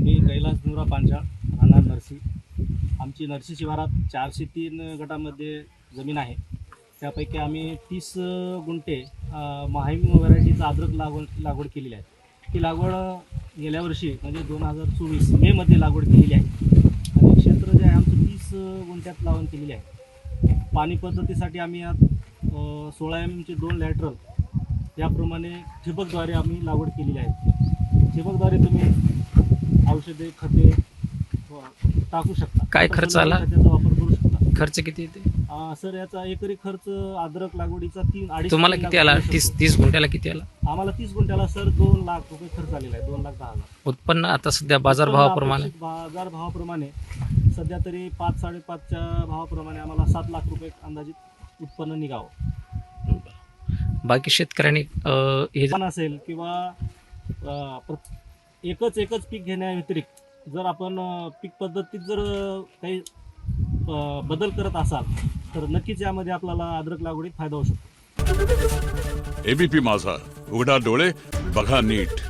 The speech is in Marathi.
मी कैलास नुरा पांचाळ राहणार नरसी. आमची नरसी शिवारात चारशे तीन गटामध्ये जमीन आहे. त्यापैकी आम्ही तीस गुंठे अ, माहीम व्हरायटीचा अद्रक लागवड लागवड केलेली आहे. ती लागवड गेल्या वर्षी म्हणजे दोन हजार चोवीस मेमध्ये लागवड केलेली आहे. आणि क्षेत्र जे आहे आमचं तीस गुंठ्यात लावून केलेली आहे. पाणी पद्धतीसाठी आम्ही यात सोळा एम एमचे दोन लॅटरल याप्रमाणे ठिबकद्वारे आम्ही लागवड केलेली आहे. ठिबकद्वारे तुम्ही औषधे खते व टाकू शकता. काय खर्च आला? खताचा वापर करू शकता. खर्च किती येते? अं, सर याचा एकरी खर्च अद्रक लागवडीचा तीन अडीच तुम्हाला तीन किती लाख आला? रुपये तीस. तीस गुंठ्याला किती आला? आम्हाला तीस गुंठ्याला सर दोन लाख रुपये खर्च आलेला आहे. दोन लाख दहा हजार उत्पन्न आता सध्या बाजारभावाप्रमाणे अपेक्षित बाजार भावाप्रमाणे सध्या तरी पाच साडेपाचच्या भावाप्रमाणे आम्हाला सात लाख रुपये अंदाजित उत्पन्न निघावं. बाकी शेतकऱ्यांनी अं, हे पण असेल किंवा अं, एकच एकच पीक घेण्याव्यतिरिक्त जर आपण पीक पद्धतीत जर काही बदल करत असाल तर नक्कीच यामध्ये आपल्याला अद्रक लागवडीत फायदा होऊ शकतो. एबीपी माझा उघडा डोळे बघा नीट.